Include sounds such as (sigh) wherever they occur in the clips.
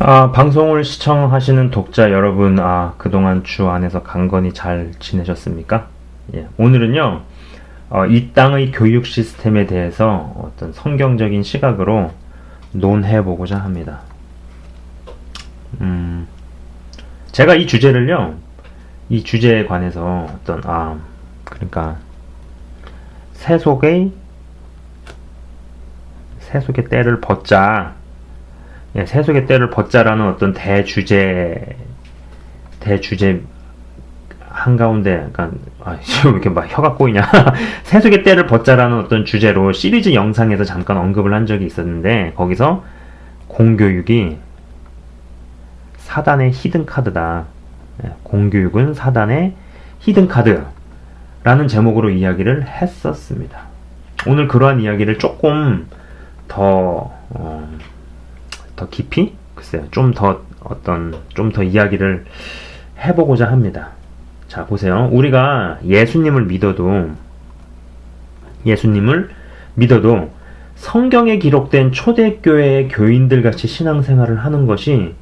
아, 방송을 시청하시는 독자 여러분, 아, 그동안 주 안에서 강건히 잘 지내셨습니까? 예, 오늘은요, 어, 이 땅의 교육 시스템에 대해서 어떤 성경적인 시각으로 논해보고자 합니다. 음, 제가 이 주제를요, 이 주제에 관해서 어떤, 아, 그러니까, 세속의, 세속의 때를 벗자, 예, 세속의 때를 벗자라는 어떤 대주제 대주제 한가운데 약간 아, (laughs) 왜 이렇게 막 혀가 꼬이냐. (laughs) 세속의 때를 벗자라는 어떤 주제로 시리즈 영상에서 잠깐 언급을 한 적이 있었는데 거기서 공교육이 사단의 히든 카드다. 예, 공교육은 사단의 히든 카드라는 제목으로 이야기를 했었습니다. 오늘 그러한 이야기를 조금 더 어, 더 깊이 글쎄요 좀 더 어떤 좀 더 이야기를 해보고자 합니다. 자 보세요 우리가 예수님을 믿어도 예수님을 믿어도 성경에 기록된 초대교회의 교인들 같이 신앙생활을 하는 것이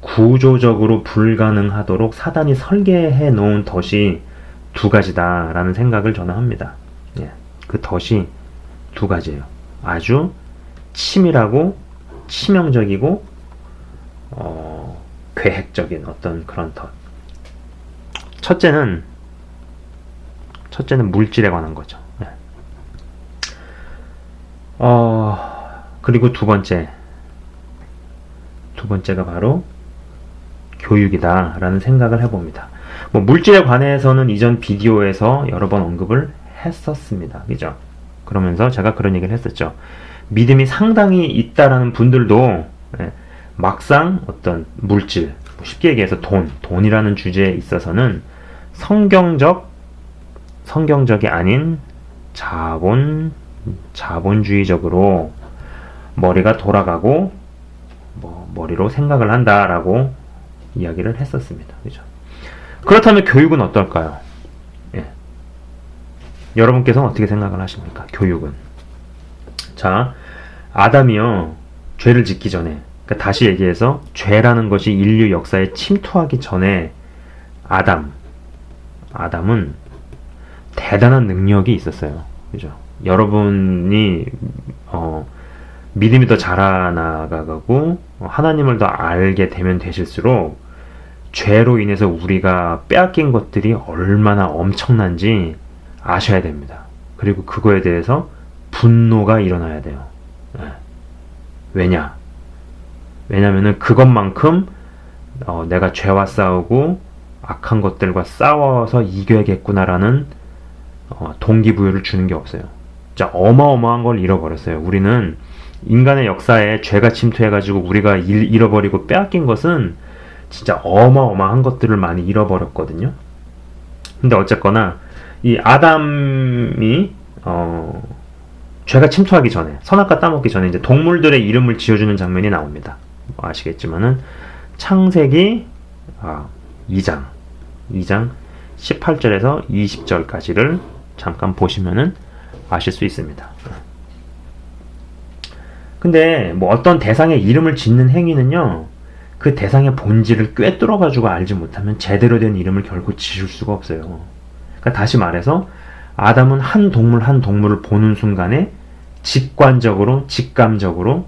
구조적으로 불가능하도록 사단이 설계해 놓은 덫이 두 가지다라는 생각을 저는 합니다. 예, 그 덫이 두 가지예요. 아주 치밀하고 치명적이고 어, 계획적인 어떤 그런 덫. 첫째는 첫째는 물질에 관한 거죠. 네. 어, 그리고 두 번째 두 번째가 바로 교육이다라는 생각을 해봅니다. 뭐 물질에 관해서는 이전 비디오에서 여러 번 언급을 했었습니다. 그죠? 그러면서 제가 그런 얘기를 했었죠. 믿음이 상당히 있다라는 분들도 예, 막상 어떤 물질, 뭐 쉽게 얘기해서 돈, 돈이라는 주제에 있어서는 성경적, 성경적이 아닌 자본, 자본주의적으로 머리가 돌아가고 뭐 머리로 생각을 한다라고 이야기를 했었습니다. 그죠? 그렇다면 교육은 어떨까요? 예. 여러분께서는 어떻게 생각을 하십니까? 교육은. 자, 아담이요, 죄를 짓기 전에, 그러니까 다시 얘기해서, 죄라는 것이 인류 역사에 침투하기 전에, 아담, 아담은 대단한 능력이 있었어요. 그죠? 여러분이, 어, 믿음이 더 자라나가고, 하나님을 더 알게 되면 되실수록, 죄로 인해서 우리가 빼앗긴 것들이 얼마나 엄청난지 아셔야 됩니다. 그리고 그거에 대해서 분노가 일어나야 돼요. 네. 왜냐? 왜냐면은 그것만큼 어, 내가 죄와 싸우고 악한 것들과 싸워서 이겨야겠구나라는 어, 동기부여를 주는 게 없어요. 진짜 어마어마한 걸 잃어버렸어요. 우리는 인간의 역사에 죄가 침투해가지고 우리가 잃, 잃어버리고 빼앗긴 것은 진짜 어마어마한 것들을 많이 잃어버렸거든요. 근데 어쨌거나 이 아담이 어, 죄가 침투하기 전에 선악과 따먹기 전에 이제 동물들의 이름을 지어주는 장면이 나옵니다. 뭐 아시겠지만은 창세기 아, 2장 2장 18절에서 20절까지를 잠깐 보시면은 아실 수 있습니다. 근데 뭐 어떤 대상의 이름을 짓는 행위는요. 그 대상의 본질을 꿰뚫어 가지고 알지 못하면 제대로 된 이름을 결코 지을 수가 없어요. 그러니까 다시 말해서 아담은 한 동물 한 동물을 보는 순간에 직관적으로 직감적으로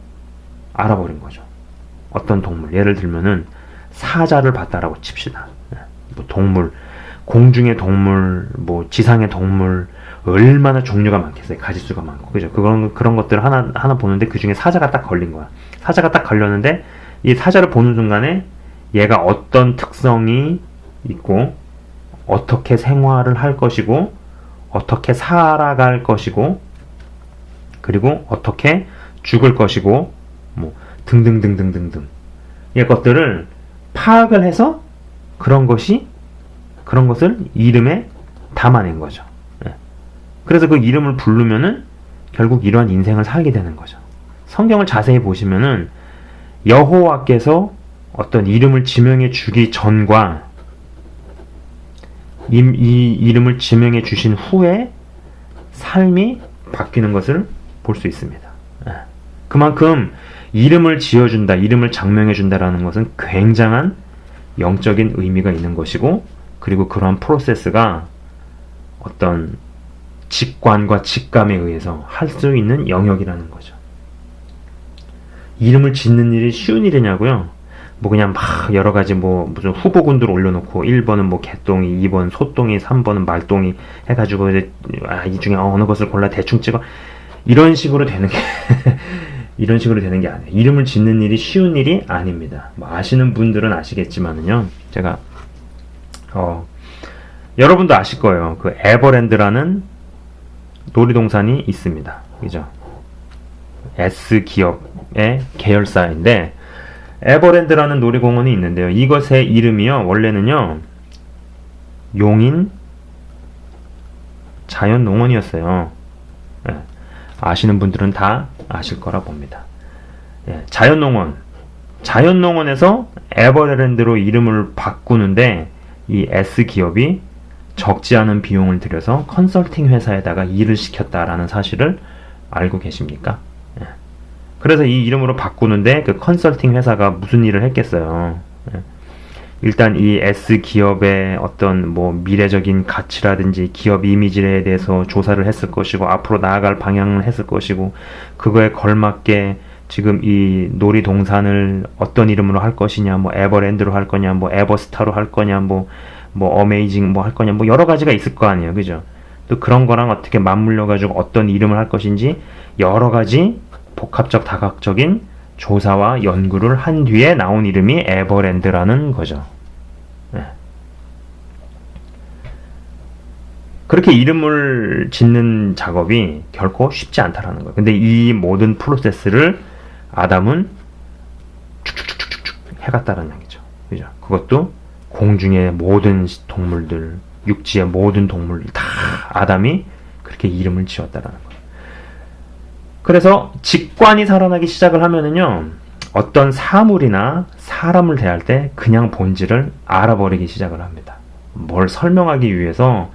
알아버린 거죠. 어떤 동물 예를 들면은 사자를 봤다라고 칩시다. 예, 뭐 동물 공중의 동물 뭐 지상의 동물 얼마나 종류가 많겠어요. 가지수가 많고 그죠. 그런 그런 것들 하나 하나 보는데 그 중에 사자가 딱 걸린 거야. 사자가 딱 걸렸는데 이 사자를 보는 순간에 얘가 어떤 특성이 있고 어떻게 생활을 할 것이고 어떻게 살아갈 것이고 그리고 어떻게 죽을 것이고 뭐 등등등등등등 이 것들을 파악을 해서 그런 것이 그런 것을 이름에 담아낸 거죠. 예. 그래서 그 이름을 부르면은 결국 이러한 인생을 살게 되는 거죠. 성경을 자세히 보시면은 여호와께서 어떤 이름을 지명해 주기 전과 이, 이 이름을 지명해 주신 후에 삶이 바뀌는 것을 볼 수 있습니다. 예. 그만큼 이름을 지어준다, 이름을 장명해준다라는 것은 굉장한 영적인 의미가 있는 것이고, 그리고 그러한 프로세스가 어떤 직관과 직감에 의해서 할 수 있는 영역이라는 거죠. 이름을 짓는 일이 쉬운 일이냐고요? 뭐 그냥 막 여러 가지 뭐 무슨 후보군들 올려놓고 1번은 뭐 개똥이, 2번 소똥이, 3번은 말똥이 해가지고 이제 아, 이 중에 어느 것을 골라 대충 찍어 이런 식으로 되는 게 (laughs) 이런 식으로 되는 게 아니에요. 이름을 짓는 일이 쉬운 일이 아닙니다. 뭐 아시는 분들은 아시겠지만은요. 제가 어 여러분도 아실 거예요. 그 에버랜드라는 놀이동산이 있습니다. 그죠? S 기업의 계열사인데 에버랜드라는 놀이공원이 있는데요. 이것의 이름이요. 원래는요. 용인 자연농원이었어요. 예, 아시는 분들은 다 아실 거라 봅니다. 예, 자연농원. 자연농원에서 에버랜드로 이름을 바꾸는데 이 S 기업이 적지 않은 비용을 들여서 컨설팅 회사에다가 일을 시켰다라는 사실을 알고 계십니까? 예. 그래서 이 이름으로 바꾸는데 그 컨설팅 회사가 무슨 일을 했겠어요. 예. 일단 이 S 기업의 어떤 뭐 미래적인 가치라든지 기업 이미지에 대해서 조사를 했을 것이고 앞으로 나아갈 방향을 했을 것이고 그거에 걸맞게 지금 이 놀이동산을 어떤 이름으로 할 것이냐 뭐 에버랜드로 할 거냐 뭐 에버스타로 할 거냐 뭐뭐 어메이징 뭐 할 거냐 뭐 여러 가지가 있을 거 아니에요 그죠 또 그런 거랑 어떻게 맞물려 가지고 어떤 이름을 할 것인지 여러 가지 복합적 다각적인 조사와 연구를 한 뒤에 나온 이름이 에버랜드라는 거죠 네. 그렇게 이름을 짓는 작업이 결코 쉽지 않다라는 거예요 근데 이 모든 프로세스를 아담은 축축축축축 해갔다는 얘기죠 그죠 그것도 공중의 모든 동물들, 육지의 모든 동물들 다 아담이 그렇게 이름을 지었다라는 거예요. 그래서 직관이 살아나기 시작을 하면은요, 어떤 사물이나 사람을 대할 때 그냥 본질을 알아버리기 시작을 합니다. 뭘 설명하기 위해서,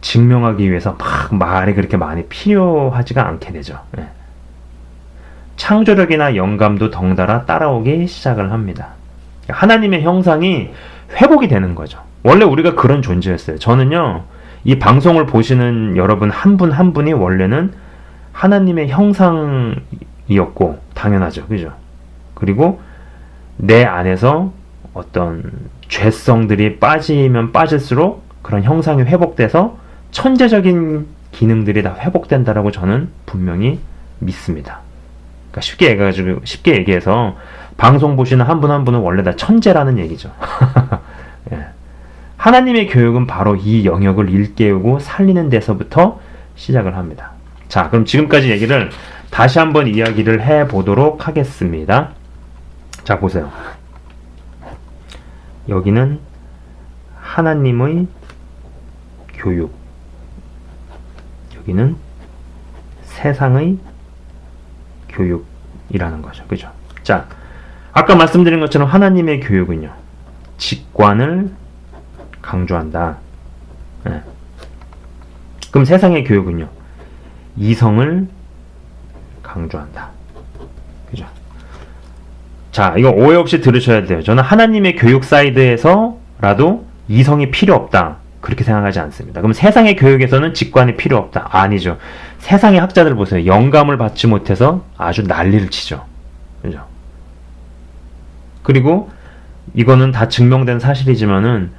증명하기 위해서 막 말이 그렇게 많이 필요하지가 않게 되죠. 네. 창조력이나 영감도 덩달아 따라오기 시작을 합니다. 하나님의 형상이 회복이 되는 거죠. 원래 우리가 그런 존재였어요. 저는요, 이 방송을 보시는 여러분 한 분한 한 분이 원래는 하나님의 형상이었고, 당연하죠. 그죠? 그리고 내 안에서 어떤 죄성들이 빠지면 빠질수록 그런 형상이 회복돼서 천재적인 기능들이 다 회복된다라고 저는 분명히 믿습니다. 그러니까 쉽게 얘기해가지고 쉽게 얘기해서 방송 보시는 한 분한 한 분은 원래 다 천재라는 얘기죠. (laughs) 예. 하나님의 교육은 바로 이 영역을 일깨우고 살리는 데서부터 시작을 합니다. 자, 그럼 지금까지 얘기를 다시 한번 이야기를 해 보도록 하겠습니다. 자, 보세요. 여기는 하나님의 교육. 여기는 세상의 교육이라는 거죠. 그죠? 자, 아까 말씀드린 것처럼 하나님의 교육은요. 직관을 강조한다. 네. 그럼 세상의 교육은요. 이성을 강조한다. 그죠? 자, 이거 오해 없이 들으셔야 돼요. 저는 하나님의 교육 사이드에서라도 이성이 필요 없다. 그렇게 생각하지 않습니다. 그럼 세상의 교육에서는 직관이 필요 없다. 아니죠. 세상의 학자들 보세요. 영감을 받지 못해서 아주 난리를 치죠. 그죠? 그리고 이거는 다 증명된 사실이지만은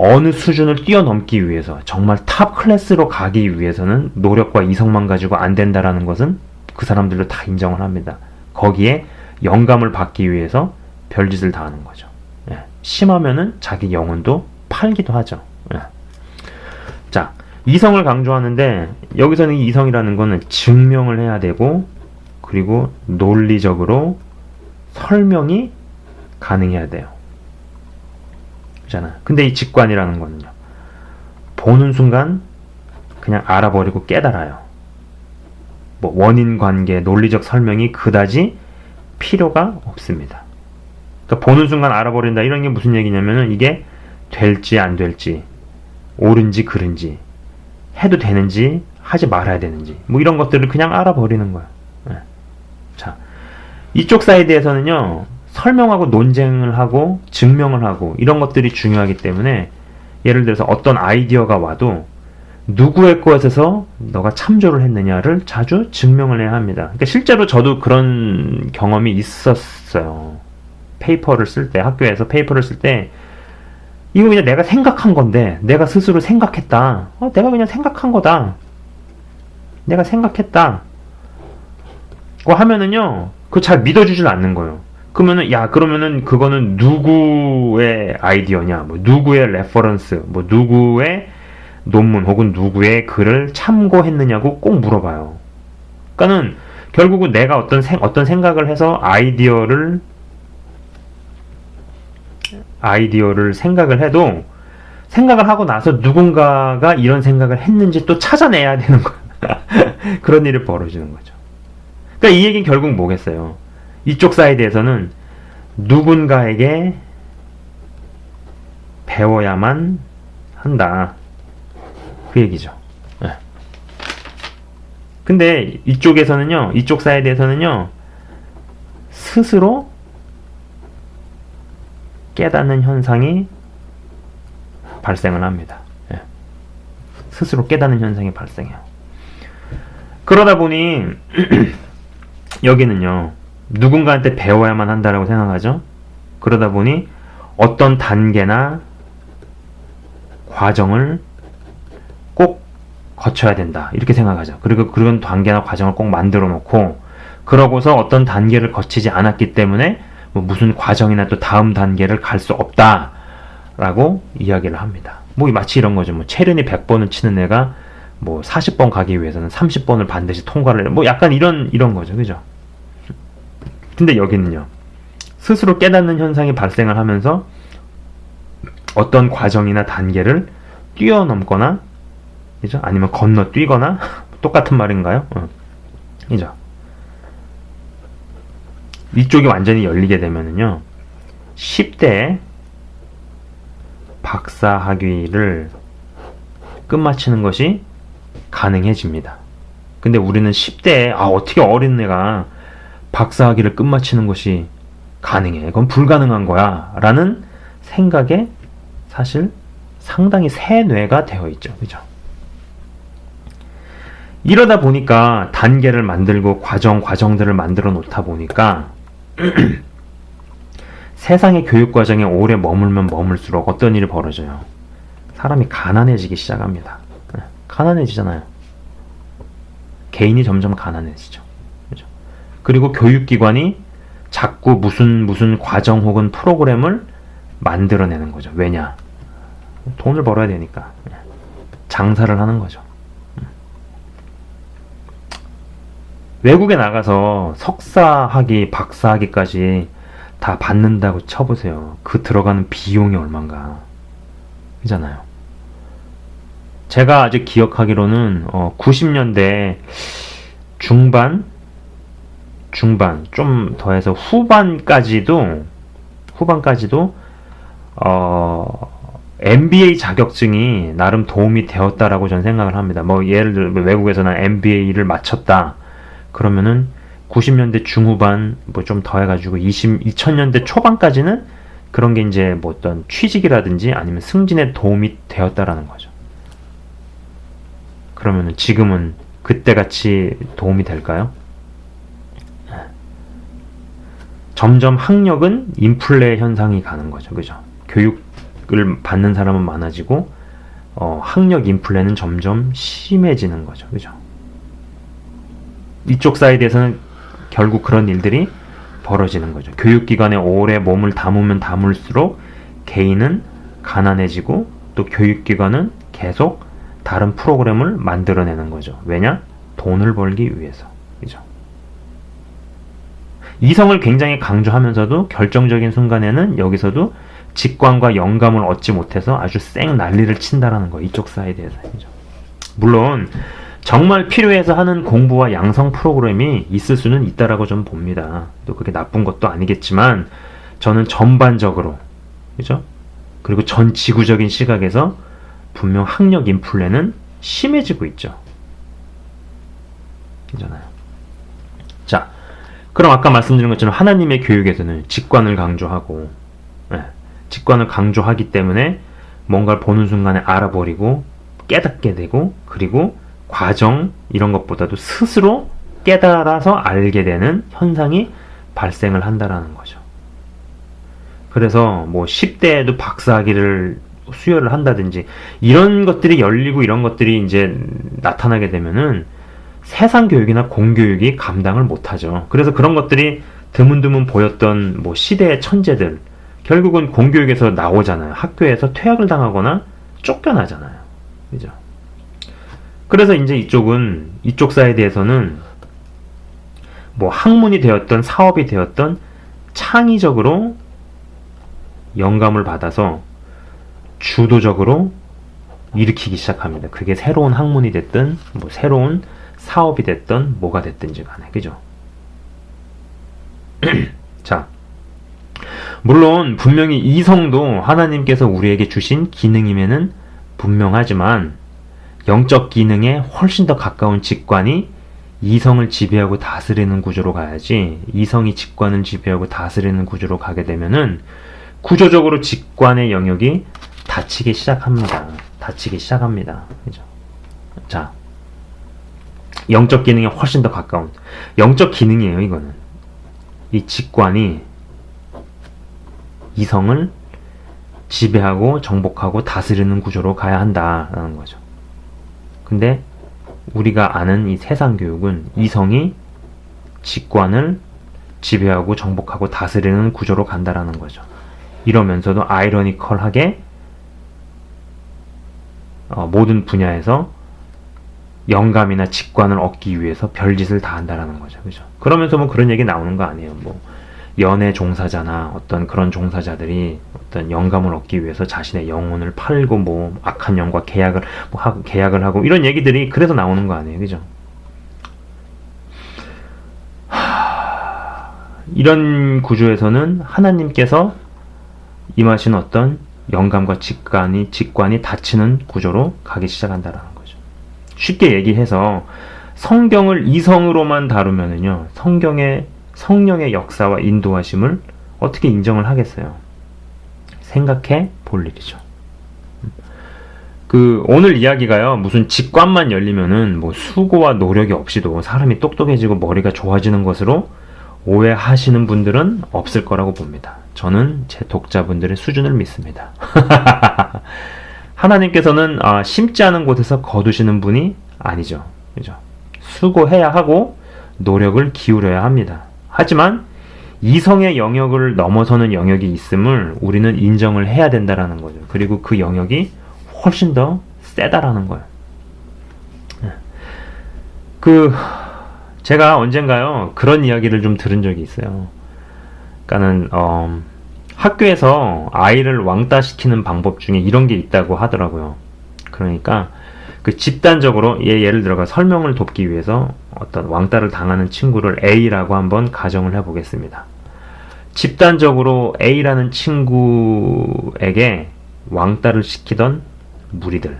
어느 수준을 뛰어넘기 위해서 정말 탑 클래스로 가기 위해서는 노력과 이성만 가지고 안 된다라는 것은 그 사람들도 다 인정을 합니다. 거기에 영감을 받기 위해서 별짓을 다 하는 거죠. 예. 심하면은 자기 영혼도 팔기도 하죠. 예. 자, 이성을 강조하는데 여기서는 이성이라는 거는 증명을 해야 되고 그리고 논리적으로 설명이 가능해야 돼요. 그잖아. 근데 이 직관이라는 거는요. 보는 순간 그냥 알아버리고 깨달아요. 뭐 원인 관계, 논리적 설명이 그다지 필요가 없습니다. 그러니까 보는 순간 알아버린다 이런 게 무슨 얘기냐면은 이게 될지 안 될지 옳은지 그른지 해도 되는지 하지 말아야 되는지 뭐 이런 것들을 그냥 알아버리는 거예요. 네. 자 이쪽 사이드에서는요, 설명하고 논쟁을 하고 증명을 하고 이런 것들이 중요하기 때문에 예를 들어서 어떤 아이디어가 와도 누구의 것에서 너가 참조를 했느냐를 자주 증명을 해야 합니다. 그러니까 실제로 저도 그런 경험이 있었어요. 페이퍼를 쓸 때, 학교에서 페이퍼를 쓸 때, 이거 그냥 내가 생각한 건데, 내가 스스로 생각했다. 어, 내가 그냥 생각한 거다. 내가 생각했다. 고 하면은요, 그거 잘 믿어주질 않는 거예요. 그러면은, 야, 그러면은 그거는 누구의 아이디어냐, 뭐, 누구의 레퍼런스, 뭐, 누구의 논문 혹은 누구의 글을 참고했느냐고 꼭 물어봐요. 그러니까는 결국은 내가 어떤 생, 어떤 생각을 해서 아이디어를 아이디어를 생각을 해도 생각을 하고 나서 누군가가 이런 생각을 했는지 또 찾아내야 되는 거야. (laughs) 그런 일이 벌어지는 거죠. 그러니까 이 얘기는 결국 뭐겠어요? 이쪽 사이드에서는 누군가에게 배워야만 한다. 그 얘기죠. 네. 근데 이쪽에서는요, 이쪽 사이드에서는요, 스스로 깨닫는 현상이 발생을 합니다. 예. 스스로 깨닫는 현상이 발생해요. 그러다 보니 (clears throat) 여기는요 누군가한테 배워야만 한다라고 생각하죠. 그러다 보니 어떤 단계나 과정을 꼭 거쳐야 된다 이렇게 생각하죠. 그리고 그런 단계나 과정을 꼭 만들어 놓고 그러고서 어떤 단계를 거치지 않았기 때문에 뭐 무슨 과정이나 또 다음 단계를 갈 수 없다 라고 이야기를 합니다. 뭐 마치 이런 거죠. 뭐 체른이 100번을 치는 애가 뭐 40번 가기 위해서는 30번을 반드시 통과를 해. 뭐 약간 이런 이런 거죠. 그죠? 근데 여기는요. 스스로 깨닫는 현상이 발생을 하면서 어떤 과정이나 단계를 뛰어넘거나 그죠? 아니면 건너뛰거나 (laughs) 똑같은 말인가요? 어. 그죠? 이쪽이 완전히 열리게 되면은요. 10대 박사 학위를 끝마치는 것이 가능해집니다. 근데 우리는 10대에 아 어떻게 어린 애가 박사 학위를 끝마치는 것이 가능해. 그건 불가능한 거야. 라는 생각에 사실 상당히 세뇌가 되어 있죠. 그죠? 이러다 보니까 단계를 만들고 과정, 과정들을 만들어 놓다 보니까 (clears throat) 세상의 교육 과정에 오래 머물면 머물수록 어떤 일이 벌어져요? 사람이 가난해지기 시작합니다. 네, 가난해지잖아요. 개인이 점점 가난해지죠. 그리고 교육기관이 자꾸 무슨 무슨 과정 혹은 프로그램을 만들어내는 거죠. 왜냐? 돈을 벌어야 되니까. 네, 장사를 하는 거죠. 외국에 나가서 석사학위, 박사학위까지 다 받는다고 쳐보세요. 그 들어가는 비용이 얼만가. 그잖아요. 제가 아직 기억하기로는 어, 90년대 중반, 중반 좀 더해서 후반까지도 후반까지도 어, MBA 자격증이 나름 도움이 되었다라고 저는 생각을 합니다. 뭐 예를 들어 외국에서는 MBA를 마쳤다. 그러면은 90년대 중후반 뭐 좀 더해가지고 20, 2000년대 초반까지는 그런 게 이제 뭐 어떤 취직이라든지 아니면 승진에 도움이 되었다라는 거죠. 그러면은 지금은 그때 같이 도움이 될까요? 점점 학력은 인플레 현상이 가는 거죠. 그죠? 교육을 받는 사람은 많아지고 어, 학력 인플레는 점점 심해지는 거죠. 그죠? 이쪽 사이드에서는 결국 그런 일들이 벌어지는 거죠. 교육기관에 오래 몸을 담으면 담을수록 개인은 가난해지고 또 교육기관은 계속 다른 프로그램을 만들어내는 거죠. 왜냐? 돈을 벌기 위해서. 그죠? 이성을 굉장히 강조하면서도 결정적인 순간에는 여기서도 직관과 영감을 얻지 못해서 아주 쌩 난리를 친다라는 거 이쪽 사이드에서. 물론 정말 필요해서 하는 공부와 양성 프로그램이 있을 수는 있다라고 좀 봅니다. 또 그게 나쁜 것도 아니겠지만 저는 전반적으로 그죠? 그리고 전 지구적인 시각에서 분명 학력 인플레는 심해지고 있죠. 그잖아요. 자, 그럼 아까 말씀드린 것처럼 하나님의 교육에서는 직관을 강조하고 예, 직관을 강조하기 때문에 뭔가를 보는 순간에 알아버리고 깨닫게 되고 그리고 과정 이런 것보다도 스스로 깨달아서 알게 되는 현상이 발생을 한다라는 거죠. 그래서 뭐 10대에도 박사학위를 수여를 한다든지 이런 것들이 열리고 이런 것들이 이제 나타나게 되면은 세상 교육이나 공교육이 감당을 못하죠. 그래서 그런 것들이 드문드문 보였던 뭐 시대의 천재들 결국은 공교육에서 나오잖아요. 학교에서 퇴학을 당하거나 쫓겨나잖아요. 그죠? 그래서 이제 이쪽은 이쪽 사이드에서는 뭐 학문이 되었던 사업이 되었던 창의적으로 영감을 받아서 주도적으로 일으키기 시작합니다. 그게 새로운 학문이 됐든 뭐 새로운 사업이 됐든 뭐가 됐든지 간에 그죠? (clears throat) 자 물론 분명히 이성도 하나님께서 우리에게 주신 기능임에는 분명하지만 영적 기능에 훨씬 더 가까운 직관이 이성을 지배하고 다스리는 구조로 가야지 이성이 직관을 지배하고 다스리는 구조로 가게 되면은 구조적으로 직관의 영역이 닫히기 시작합니다. 닫히기 시작합니다. 그죠? 자, 영적 기능에 훨씬 더 가까운 영적 기능이에요. 이거는 이 직관이 이성을 지배하고 정복하고 다스리는 구조로 가야 한다라는 거죠. 근데 우리가 아는 이 세상 교육은 이성이 직관을 지배하고 정복하고 다스리는 구조로 간다라는 거죠. 이러면서도 아이러니컬하게 어, 모든 분야에서 영감이나 직관을 얻기 위해서 별짓을 다 한다라는 거죠. 그죠? 그러면서 뭐 그런 얘기 나오는 거 아니에요. 뭐 연애 종사자나 어떤 그런 종사자들이 어떤 영감을 얻기 위해서 자신의 영혼을 팔고 뭐 악한 영과 계약을 뭐 하고 계약을 하고 이런 얘기들이 그래서 나오는 거 아니에요. 그죠? 하... 이런 구조에서는 하나님께서 임하신 어떤 영감과 직관이 직관이 닫히는 구조로 가기 시작한다라는 거죠. 쉽게 얘기해서 성경을 이성으로만 다루면은요. 성경의 성령의 역사와 인도하심을 어떻게 인정을 하겠어요? 생각해 볼 일이죠. 그 오늘 이야기가요. 무슨 직관만 열리면은 뭐 수고와 노력이 없이도 사람이 똑똑해지고 머리가 좋아지는 것으로 오해하시는 분들은 없을 거라고 봅니다. 저는 제 독자분들의 수준을 믿습니다. (laughs) 하나님께서는 아, 심지 않은 곳에서 거두시는 분이 아니죠. 그죠? 수고해야 하고 노력을 기울여야 합니다. 하지만 이성의 영역을 넘어서는 영역이 있음을 우리는 인정을 해야 된다라는 거죠. 그리고 그 영역이 훨씬 더 세다라는 거예요. 네. 그 제가 언젠가요 그런 이야기를 좀 들은 적이 있어요. 그러니까는 어, 학교에서 아이를 왕따 시키는 방법 중에 이런 게 있다고 하더라고요. 그러니까 그 집단적으로 예, 예를 들어가 설명을 돕기 위해서 어떤 왕따를 당하는 친구를 A라고 한번 가정을 해보겠습니다. 집단적으로 A라는 친구에게 왕따를 시키던 무리들,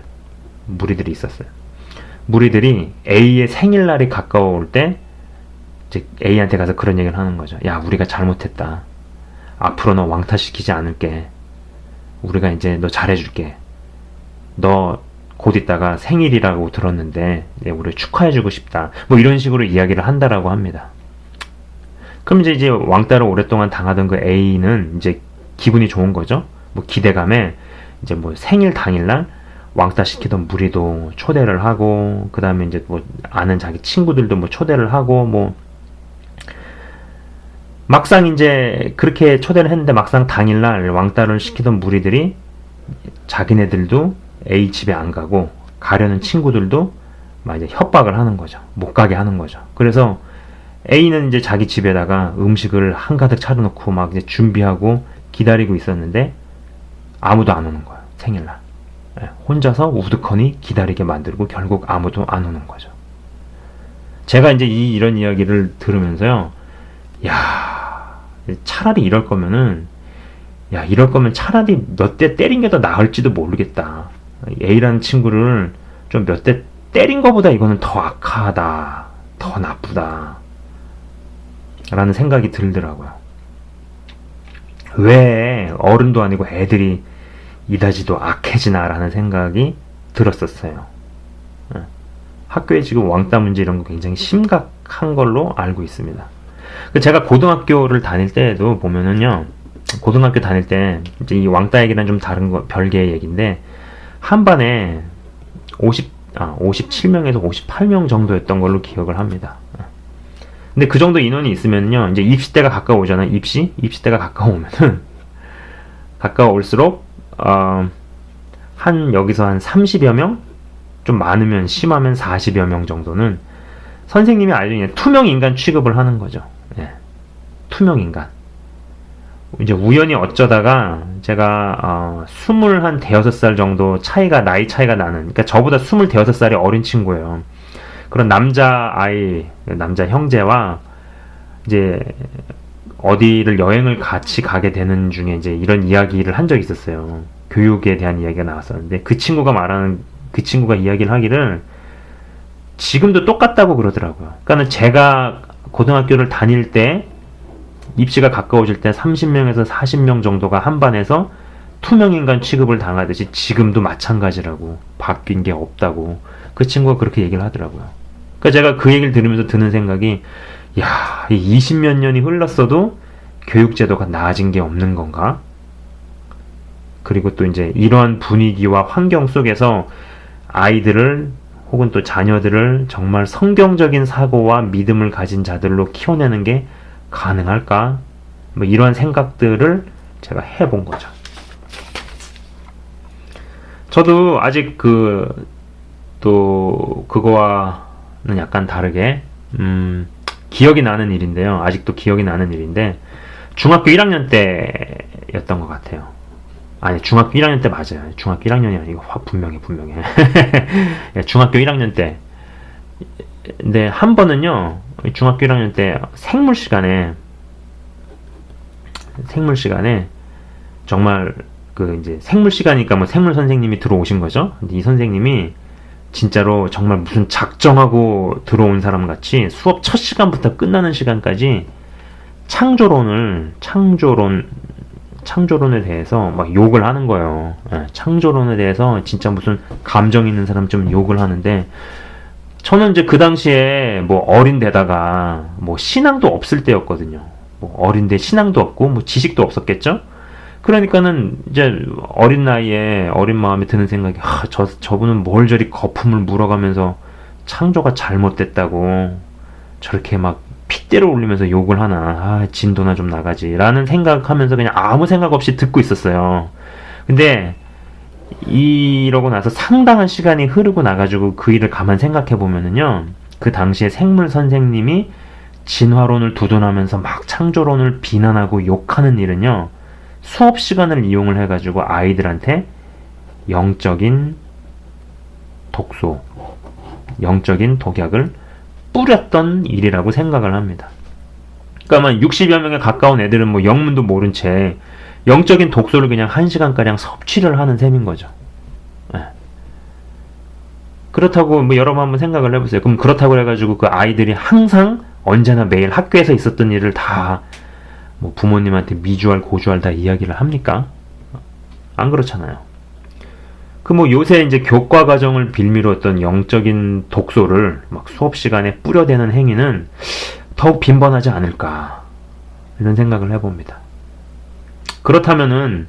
무리들이 있었어요. 무리들이 A의 생일날이 가까워올 때 이제 A한테 가서 그런 얘기를 하는 거죠. 야, 우리가 잘못했다. 앞으로 너 왕따시키지 않을게. 우리가 이제 너 잘해줄게. 너 곧 있다가 생일이라고 들었는데 우리 축하해주고 싶다. 뭐 이런 식으로 이야기를 한다라고 합니다. 그럼 이제 이제 왕따를 오랫동안 당하던 그 A는 이제 기분이 좋은 거죠. 뭐 기대감에 이제 뭐 생일 당일날 왕따 시키던 무리도 초대를 하고 그 다음에 이제 뭐 아는 자기 친구들도 뭐 초대를 하고 뭐 막상 이제 그렇게 초대를 했는데 막상 당일날 왕따를 시키던 무리들이 자기네들도 A 집에 안 가고 가려는 친구들도 막 이제 협박을 하는 거죠. 못 가게 하는 거죠. 그래서 A는 이제 자기 집에다가 음식을 한가득 차려놓고 막 이제 준비하고 기다리고 있었는데 아무도 안 오는 거예요. 생일날. 예, 혼자서 우두커니 기다리게 만들고 결국 아무도 안 오는 거죠. 제가 이제 이, 이런 이야기를 들으면서요. 야 차라리 이럴 거면은 야 이럴 거면 차라리 몇 대 때린 게 더 나을지도 모르겠다. A라는 친구를 좀 몇 대 때린 거보다 이거는 더 악하다. 더 나쁘다. 라는 생각이 들더라고요. 왜 어른도 아니고 애들이 이다지도 악해지나라는 생각이 들었었어요. 예. 학교에 지금 왕따 문제 이런 거 굉장히 심각한 걸로 알고 있습니다. 그 제가 고등학교를 다닐 때에도 보면은요, 고등학교 다닐 때 이제 이 왕따 얘기는 좀 다른 거 별개의 얘기인데 한 반에 50 아, 57명에서 58명 정도였던 걸로 기억을 합니다. 근데 그 정도 인원이 있으면요, 이제 입시 때가 가까워오잖아요. 입시? 입시 때가 가까워오면은, (laughs) 가까워올수록, 어, 한, 여기서 한 30여 명? 좀 많으면, 심하면 40여 명 정도는 선생님이 알려준 투명 인간 취급을 하는 거죠. 예. 투명 인간. 이제 우연히 어쩌다가 제가 어, 20한 대여섯 살 정도 차이가 나이 차이가 나는 그러니까 저보다 26살이 어린 친구예요. 그런 남자 아이 남자 형제와 이제 어디를 여행을 같이 가게 되는 중에 이제 이런 이야기를 한 적이 있었어요. 교육에 대한 이야기가 나왔었는데 그 친구가 말하는 그 친구가 이야기를 하기를 지금도 똑같다고 그러더라고요. 그러니까는 제가 고등학교를 다닐 때 입시가 가까워질 때 30명에서 40명 정도가 한 반에서 투명인간 취급을 당하듯이 지금도 마찬가지라고 바뀐 게 없다고 그 친구가 그렇게 얘기를 하더라고요. 그러니까 제가 그 얘기를 들으면서 드는 생각이 야, 20몇 년이 흘렀어도 교육 제도가 나아진 게 없는 건가? 그리고 또 이제 이러한 분위기와 환경 속에서 아이들을 혹은 또 자녀들을 정말 성경적인 사고와 믿음을 가진 자들로 키워내는 게 가능할까? 뭐 이런 생각들을 제가 해본 거죠. 저도 아직 그, 또, 그거와는 약간 다르게, 음, 기억이 나는 일인데요. 아직도 기억이 나는 일인데, 중학교 1학년 때였던 것 같아요. 아니, 중학교 1학년 때 맞아요. 중학교 1학년이 아니고, 화, 분명해, 분명해. (laughs) 예, 중학교 1학년 때. 근데 한 번은요, 중학교 1학년 때 생물 시간에 생물 시간에 정말 그 이제 생물 시간이니까 뭐 생물 선생님이 들어오신 거죠. 근데 이 선생님이 진짜로 정말 무슨 작정하고 들어온 사람 같이 수업 첫 시간부터 끝나는 시간까지 창조론을 창조론 창조론에 대해서 막 욕을 하는 거예요. 예, 창조론에 대해서 진짜 무슨 감정 있는 사람 좀 욕을 하는데 저는 이제 그 당시에 뭐 어린 데다가 뭐 신앙도 없을 때였거든요. 뭐 어린데 신앙도 없고 뭐 지식도 없었겠죠. 그러니까는 이제 어린 나이에 어린 마음에 드는 생각이 아, 저 저분은 뭘 저리 거품을 물어가면서 창조가 잘못됐다고 저렇게 막 핏대를 올리면서 욕을 하나 아 진도나 좀 나가지 라는 생각하면서 그냥 아무 생각 없이 듣고 있었어요. 근데 이러고 나서 상당한 시간이 흐르고 나가지고 그 일을 가만 생각해 보면은요, 그 당시에 생물 선생님이 진화론을 두둔하면서 막 창조론을 비난하고 욕하는 일은요, 수업 시간을 이용을 해가지고 아이들한테 영적인 독소, 영적인 독약을 뿌렸던 일이라고 생각을 합니다. 그러니까 60여 명에 가까운 애들은 뭐 영문도 모른 채 영적인 독소를 그냥 한 시간가량 섭취를 하는 셈인 거죠. 네. 그렇다고 뭐 여러분 한번 생각을 해보세요. 그럼 그렇다고 해가지고 그 아이들이 항상 언제나 매일 학교에서 있었던 일을 다 뭐 부모님한테 미주알 고주알 다 이야기를 합니까? 안 그렇잖아요. 그 뭐 요새 이제 교과 과정을 빌미로 어떤 영적인 독소를 막 수업 시간에 뿌려대는 행위는 더욱 빈번하지 않을까 이런 생각을 해봅니다. 그렇다면은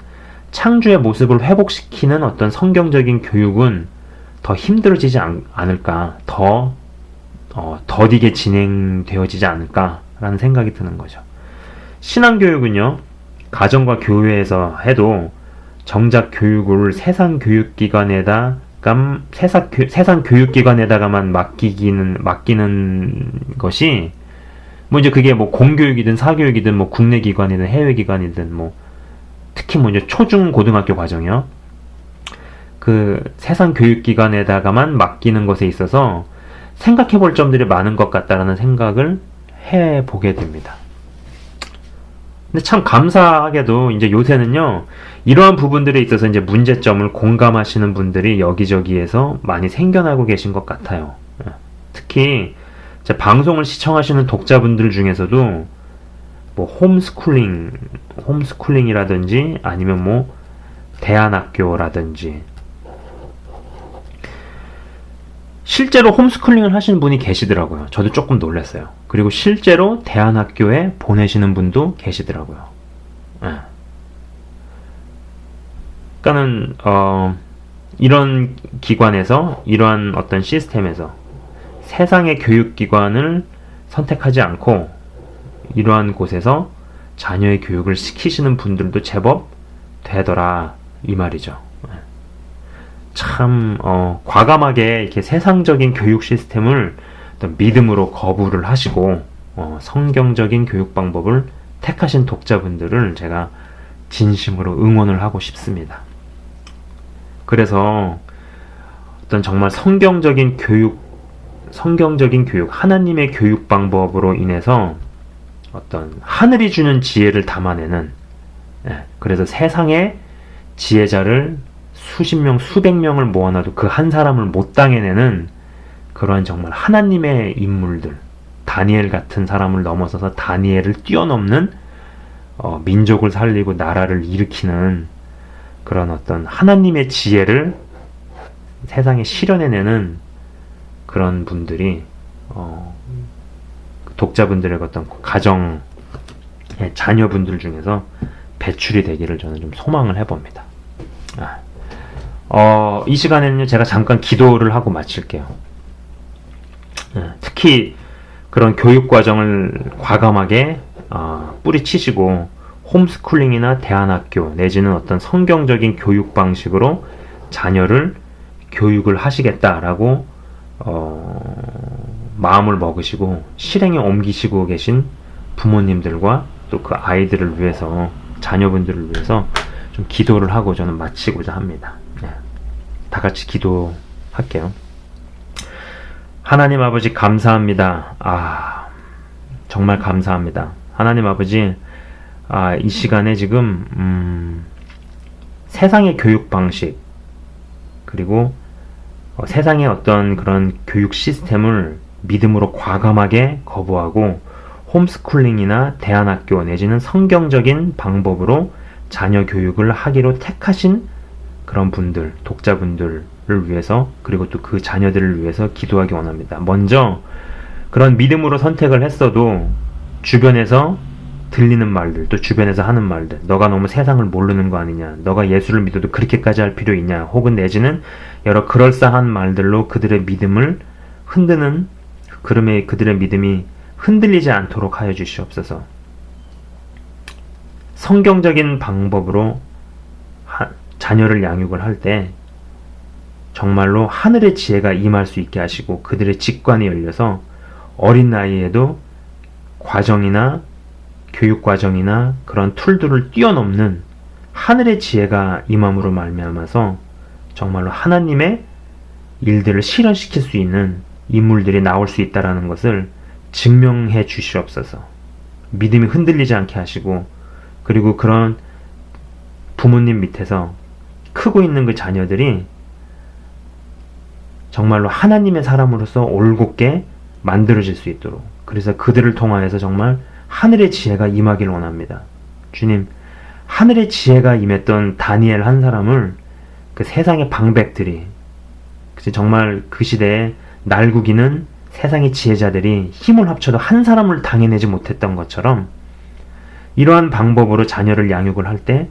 창조의 모습을 회복시키는 어떤 성경적인 교육은 더 힘들어지지 않, 을까 더 어, 더디게 진행되어지지 않을까라는 생각이 드는 거죠. 신앙교육은요, 가정과 교회에서 해도 정작 교육을 세상 교육기관에다 세상, 교, 세상 교육기관에다가만 맡기기는 맡기는 것이 뭐 이제 그게 뭐 공교육이든 사교육이든 뭐 국내 기관이든 해외 기관이든 뭐 특히 뭐 이제 초중 고등학교 과정이요. 그 세상 교육기관에다가만 맡기는 것에 있어서 생각해 볼 점들이 많은 것 같다라는 생각을 해 보게 됩니다. 근데 참 감사하게도 이제 요새는요, 이러한 부분들에 있어서 이제 문제점을 공감하시는 분들이 여기저기에서 많이 생겨나고 계신 것 같아요. 예. 특히 방송을 시청하시는 독자분들 중에서도 뭐 홈스쿨링, 홈스쿨링이라든지 아니면 뭐 대안학교라든지 실제로 홈스쿨링을 하시는 분이 계시더라고요. 저도 조금 놀랐어요. 그리고 실제로 대안학교에 보내시는 분도 계시더라고요. 예. 그러니까는 어, 이런 기관에서 이러한 어떤 시스템에서 세상의 교육기관을 선택하지 않고 이러한 곳에서 자녀의 교육을 시키시는 분들도 제법 되더라 이 말이죠. 참 어, 과감하게 이렇게 세상적인 교육 시스템을 믿음으로 거부를 하시고 어, 성경적인 교육 방법을 택하신 독자분들을 제가 진심으로 응원을 하고 싶습니다. 그래서 어떤 정말 성경적인 교육, 성경적인 교육, 하나님의 교육 방법으로 인해서 어떤 하늘이 주는 지혜를 담아내는 예, 그래서 세상의 지혜자를 수십 명, 수백 명을 모아놔도 그 한 사람을 못 당해내는 그러한 정말 하나님의 인물들, 다니엘 같은 사람을 넘어서서 다니엘을 뛰어넘는 어, 민족을 살리고 나라를 일으키는 그런 어떤 하나님의 지혜를 세상에 실현해내는 그런 분들이 어, 독자분들의 어떤 가정 자녀분들 중에서 배출이 되기를 저는 좀 소망을 해봅니다. 아. 어, 이 시간에는요, 제가 잠깐 기도를 하고 마칠게요. 예, 특히 그런 교육 과정을 과감하게 어, 뿌리치시고 홈스쿨링이나 대안학교 내지는 어떤 성경적인 교육 방식으로 자녀를 교육을 하시겠다라고 어, 마음을 먹으시고 실행에 옮기시고 계신 부모님들과 또 그 아이들을 위해서 자녀분들을 위해서 좀 기도를 하고 저는 마치고자 합니다. 네. 다 같이 기도할게요. 하나님 아버지 감사합니다. 아, 정말 감사합니다. 하나님 아버지, 아, 이 시간에 지금, 음, 세상의 교육 방식, 그리고 어, 세상의 어떤 그런 교육 시스템을 믿음으로 과감하게 거부하고 홈스쿨링이나 대안학교 내지는 성경적인 방법으로 자녀 교육을 하기로 택하신 그런 분들, 독자분들을 위해서 그리고 또 그 자녀들을 위해서 기도하기 원합니다. 먼저 그런 믿음으로 선택을 했어도 주변에서 들리는 말들, 또 주변에서 하는 말들, 너가 너무 세상을 모르는 거 아니냐, 너가 예수를 믿어도 그렇게까지 할 필요 있냐, 혹은 내지는 여러 그럴싸한 말들로 그들의 믿음을 흔드는 그름에 그들의 믿음이 흔들리지 않도록 하여 주시옵소서. 성경적인 방법으로 하, 자녀를 양육을 할 때 정말로 하늘의 지혜가 임할 수 있게 하시고 그들의 직관이 열려서 어린 나이에도 과정이나 교육 과정이나 그런 툴들을 뛰어넘는 하늘의 지혜가 임함으로 말미암아서 정말로 하나님의 일들을 실현시킬 수 있는 인물들이 나올 수 있다라는 것을 증명해 주시옵소서. 믿음이 흔들리지 않게 하시고 그리고 그런 부모님 밑에서 크고 있는 그 자녀들이 정말로 하나님의 사람으로서 올곧게 만들어질 수 있도록 그래서 그들을 통하여서 정말 하늘의 지혜가 임하길 원합니다. 주님, 하늘의 지혜가 임했던 다니엘 한 사람을 그 세상의 방백들이 정말 그 시대에 날구기는 세상의 지혜자들이 힘을 합쳐도 한 사람을 당해내지 못했던 것처럼 이러한 방법으로 자녀를 양육을 할 때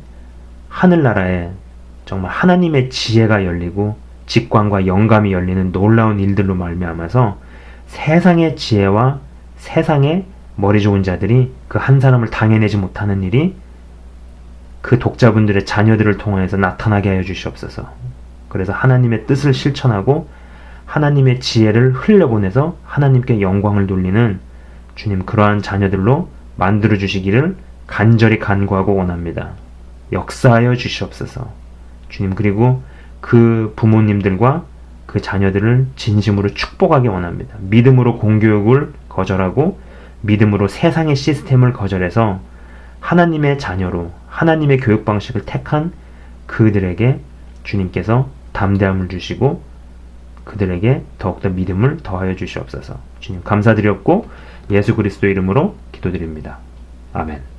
하늘나라에 정말 하나님의 지혜가 열리고 직관과 영감이 열리는 놀라운 일들로 말미암아서 세상의 지혜와 세상의 머리 좋은 자들이 그 한 사람을 당해내지 못하는 일이 그 독자분들의 자녀들을 통해서 나타나게 하여 주시옵소서. 그래서 하나님의 뜻을 실천하고 하나님의 지혜를 흘려보내서 하나님께 영광을 돌리는 주님 그러한 자녀들로 만들어 주시기를 간절히 간구하고 원합니다. 역사하여 주시옵소서. 주님 그리고 그 부모님들과 그 자녀들을 진심으로 축복하기 원합니다. 믿음으로 공교육을 거절하고 믿음으로 세상의 시스템을 거절해서 하나님의 자녀로 하나님의 교육 방식을 택한 그들에게 주님께서 담대함을 주시고 그들에게 더욱더 믿음을 더하여 주시옵소서. 주님 감사드렸고 예수 그리스도 이름으로 기도드립니다. 아멘.